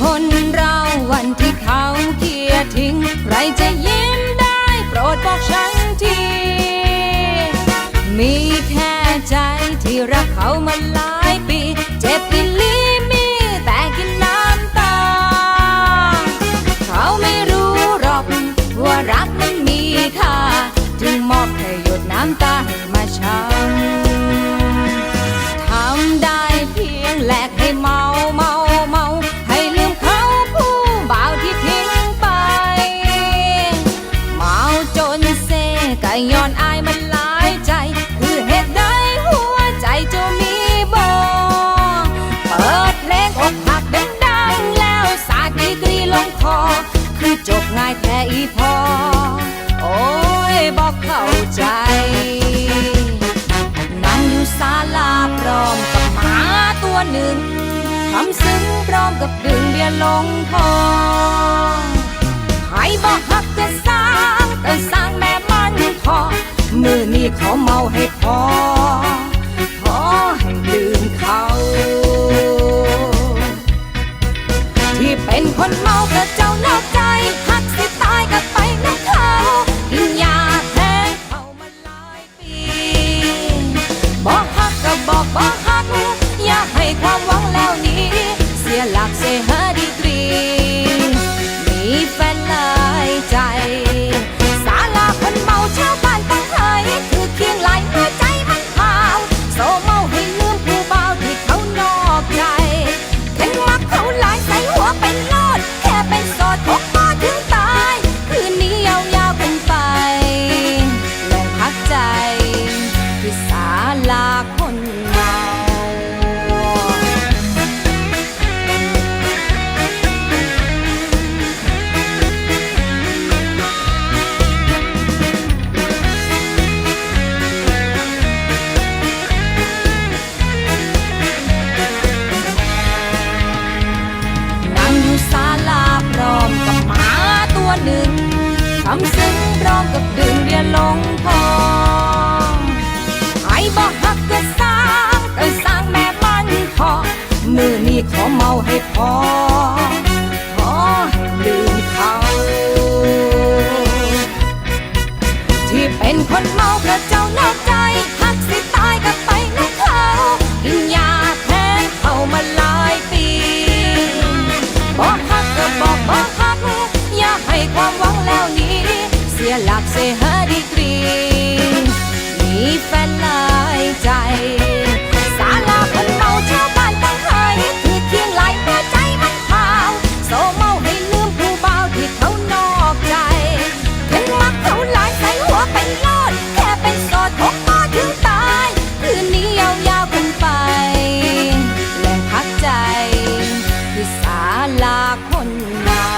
คนเราวันที่เขาเคียทิ้ง ใครจะยิ้มได้ โปรดบอกฉันที มีแค่ใจที่รักเขามาหลายปี เจ็บอีลีมีแต่กินน้ำตา เขาไม่รู้หรอกว่ารักมันมีค่าถึงมอบแค่หยดน้ำตาให้มาชา คือจบง่ายแท้อีพอ โอ้ยบอกเข้าใจ นั่งอยู่ศาลาพร้อมกับหมาตัวหนึ่งคำซึ้งพร้อมกับดึงเบียลงคอให้บอกฮักกระสางแต่สร้างแม่มันพอมือนี้ขอเมาให คำซึ้งพร้อมกับดึงเรียนลงพอไอ้บ่ฮักกะซา หาดีกรี มีแฟนหลายใจ สาลาคนเมาชาวบ้านต้องหายถือเทียงไหลหัวใจมันพาวโซเมาให้ลืมผู้บ่าที่เขานอกใจ ถึงมักเขาหลายใส่หัวเป็นลอด แค่เป็นสอดผมก็ถึงตาย คืนนี้ยาวๆคนไป แหลงพักใจ คือสาลาคนงาม